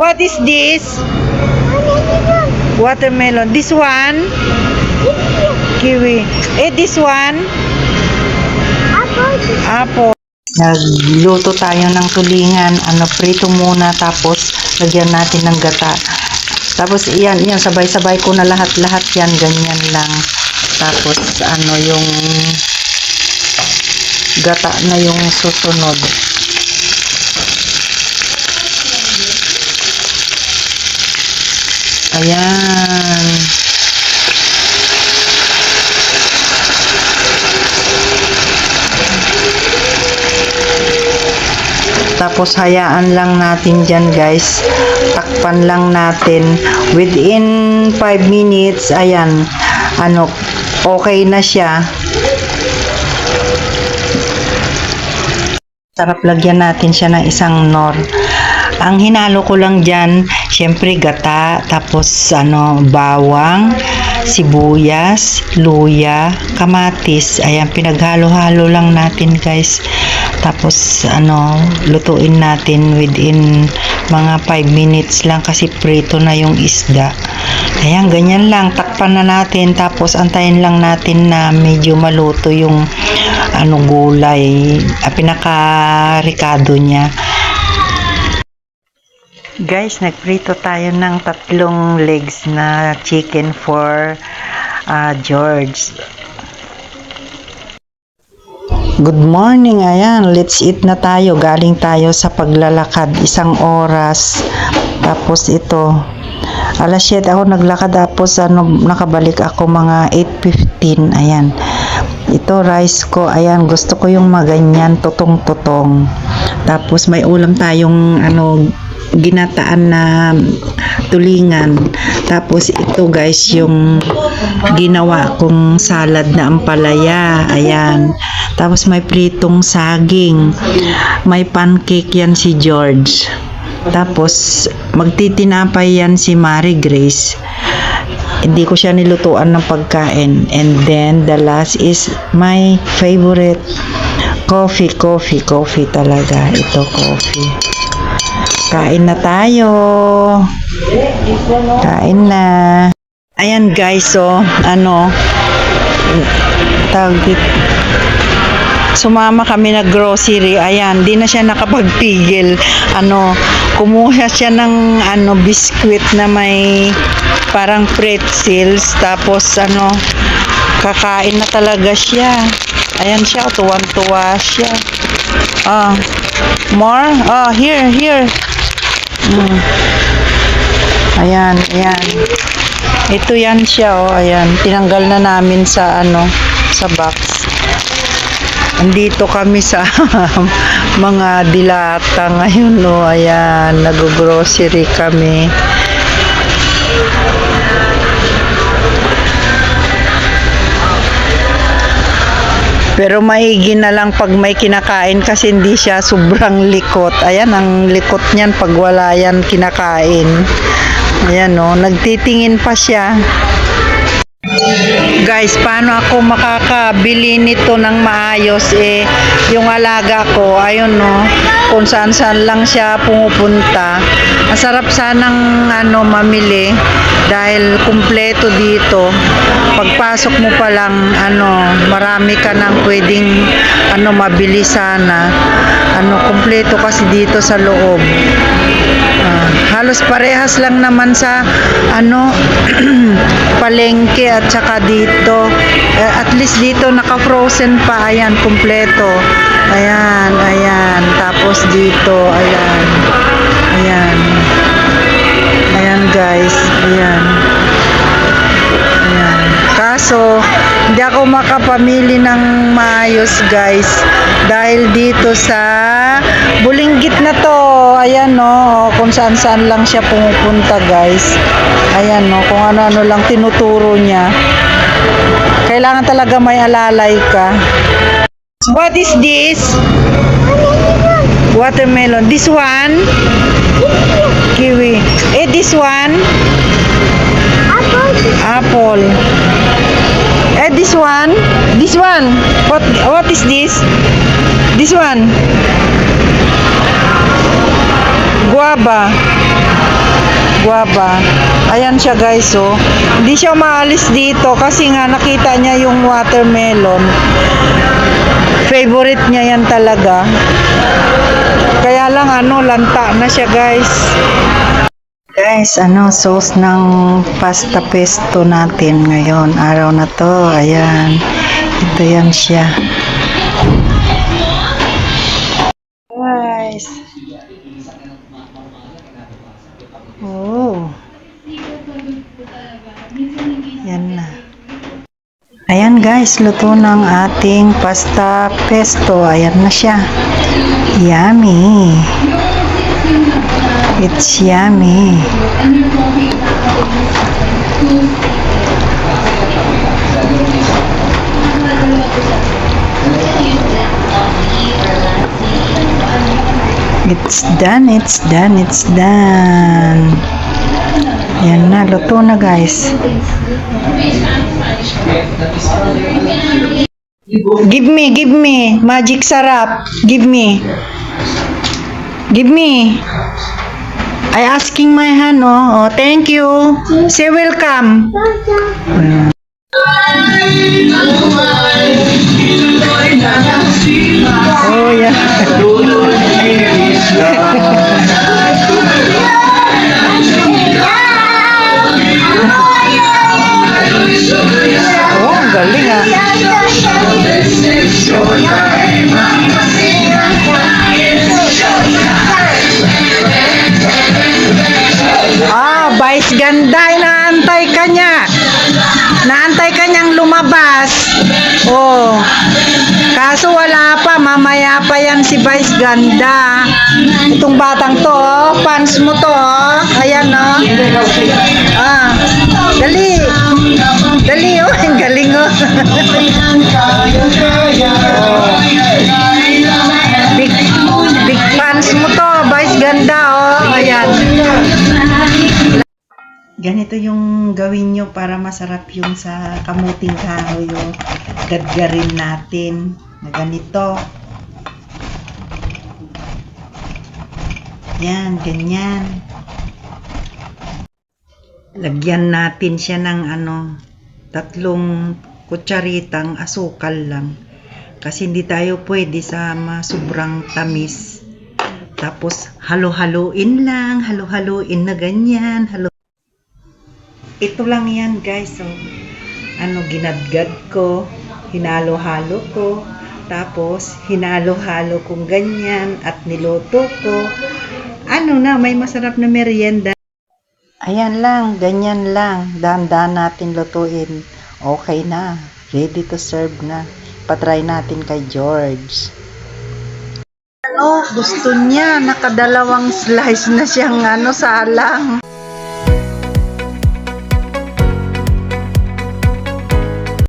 What is this? Watermelon. This one? Kiwi. Eh, this one? Apple. Nagluto tayo ng tulingan. Ano, prito muna. Tapos, lagyan natin ng gata. Tapos, iyan, iyan. Sabay-sabay ko na lahat-lahat yan. Ganyan lang. Tapos, ano, yung gata na yung susunod. Ayan. Tapos hayaan lang natin dyan guys. Takpan lang natin. Within 5 minutes, ayan, ano, okay na siya. Sarap lagyan natin siya ng isang nor. Ang hinalo ko lang dyan, syempre gata, tapos ano, bawang, sibuyas, luya, kamatis. Ayan, pinaghalo-halo lang natin guys. Tapos ano, lutuin natin within mga 5 minutes lang kasi prito na yung isda. Ayan, ganyan lang. Takpan na natin. Tapos antayin lang natin na medyo maluto yung ano gulay. Ah, pinaka-ricado niya. Guys, nagprito tayo ng tatlong legs na chicken for ah, George. Good morning, ayan, let's eat na tayo. Galing tayo sa paglalakad, isang oras. Tapos ito, alas 7 ako naglakad tapos ano, nakabalik ako mga 8.15, ayan. Ito rice ko, ayan, gusto ko yung maganyan, tutong-tutong. Tapos may ulam tayong ano, ginataan na tulingan. Tapos ito guys, yung ginawa kong salad na ampalaya. Ayan. Tapos may pritong saging. May pancake yan si George. Tapos magtitinapay yan si Mary Grace. Hindi ko siya nilutuan ng pagkain. And then the last is my favorite coffee, coffee, coffee talaga. Ito coffee. Kain na tayo. Kain na. Ayan guys, so ano, tawag dit- sumama kami na grocery. Ayan, di na siya nakapagpigil. Ano, kumuha siya ng ano biskwit na may parang pretzels tapos ano kakain na talaga siya. Ayan siya, tuwan-tuwa siya. Ah, more? Oh, here, here. Mm. Ayan, ayan. Ito yan siya, oh, ayan. Tinanggal na namin sa ano, sa box. Andito kami sa mga dilata ngayon, oh, ayan. Nag-grocery kami. Pero maigi na lang pag may kinakain kasi hindi siya sobrang likot. Ayan, ang likot niyan pag wala yan kinakain. Ayan o, nagtitingin pa siya. Guys, paano ako makakabili nito ng maayos? Eh, yung alaga ko, ayun no, kung saan saan lang siya pumupunta. Masarap sanang ano, mamili dahil kumpleto dito. Pagpasok mo pa lang, ano, marami ka nang pwedeng ano, mabili sana. Ano, kumpleto kasi dito sa loob. Ah, halos parehas lang naman sa ano palengke at saka dito. Eh, at least dito naka-frozen pa. Ayan kumpleto. Ayan ayan. Tapos dito ayan. Ayan. Ayan guys. Ayan. Ayan. Kaso hindi ako makapamili ng maayos guys. Dahil dito sa bulinggit na to ayan no kung saan saan lang siya pumupunta guys. Ayan no kung ano ano lang tinuturo niya. Kailangan talaga may alalay ka. What is this? Watermelon. This one? Kiwi. Eh this one? Apple. Eh this one? This one. What what is this? This one guava guava. Ayan siya guys, oh. Hindi siya maalis dito kasi nga nakita niya yung watermelon. Favorite niya yan talaga. Kaya lang ano, lanta na siya guys. Guys, ano, sauce ng pasta pesto natin ngayon. Araw na to. Ayan. Ito yan siya. Guys. Oh. Yan na. Ayan guys, luto ng ating pasta pesto. Ayan na siya. Yummy. It's yummy. It's done, it's done, it's done. Yan na, luto na guys. Give me, give me. Magic sarap. Give me. Give me. I asking my hand, oh. oh thank you. Say welcome. Oh, yeah. Oh, ang galing ah. Ah, Vice Ganda, inaantay ka niya. Naantay ka niyang lumabas. Oh. Kaso wala pa, mamaya pa yan si Vice Ganda. Itong batang to, oh. Fans mo to, oh. Ayan, oh. Ah. Dali. Dali, oh. Ang galing, oh. Big, big fans mo to, Vice Ganda, oh. Ayan. Ganito yung gawin nyo para masarap yung sa kamuting kahoy yung gadgarin natin na ganito. Yan, ganyan. Lagyan natin siya ng ano, tatlong kutsaritang asukal lang. Kasi hindi tayo pwede sa sobrang tamis. Tapos halo-haloin lang, halo-haloin na ganyan, halo ito lang yan guys. So, ano, ginadgad ko, hinalo-halo ko, tapos hinalo-halo kong ganyan at niluto ko. Ano na, may masarap na merienda. Ayan lang, ganyan lang. Dahan-dahan natin lutuin. Okay na. Ready to serve na. Patry natin kay George. Ano, gusto niya. Nakadalawang slice na siyang ano, salang.